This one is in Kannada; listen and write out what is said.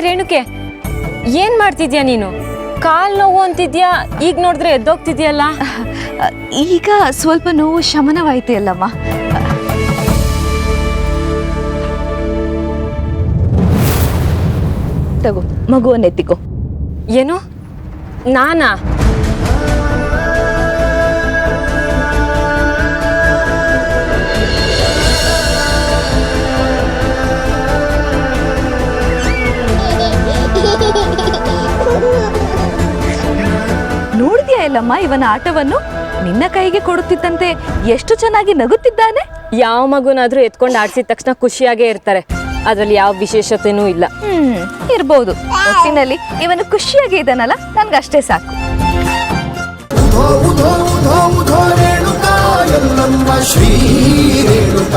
ರೇಣುಕೆ ಏನ್ ಮಾಡ್ತಿದ್ಯಾ ನೀನು? ಕಾಲ್ ನೋವು ಅಂತಿದ್ಯಾ? ಈಗ ನೋಡಿದ್ರೆ ಎದ್ದೋಗ್ತಿದ್ಯಲ್ಲ? ಈಗ ಸ್ವಲ್ಪ ನೋವು ಶಮನವಾಯ್ತು ಅಲ್ಲಮ್ಮ ತಗೋ ಮಗುವನ್ನ ಎತ್ತಿಕೋ. ಏನು? ನಾನಾ? ಇಲ್ಲಮ್ಮ ಇವನ ಆಟವನ್ನು ನಿನ್ನ ಕೈಗೆ ಕೊಡುತ್ತಿದ್ದಂತೆ ಎಷ್ಟು ಚೆನ್ನಾಗಿ ನಗುತ್ತಿದ್ದಾನೆ? ಯಾವ ಮಗುನಾದ್ರೂ ಎತ್ಕೊಂಡು ಆಡಿಸಿದ ತಕ್ಷಣ ಖುಷಿಯಾಗೇ ಇರ್ತಾರೆ. ಅದ್ರಲ್ಲಿ ಯಾವ ವಿಶೇಷತೆನೂ ಇಲ್ಲ. ಹ್ಮ್ ಇರ್ಬೋದು. ಒಟ್ಟಿನಲ್ಲಿ ಇವನು ಖುಷಿಯಾಗಿ ಇದ್ದಾನಲ್ಲ ನನ್ಗಷ್ಟೇ ಸಾಕು. ರೇಣುಕಾ ಎಲ್ಲಮ್ಮ ಶ್ರೀ ರೇಣುಕಾ.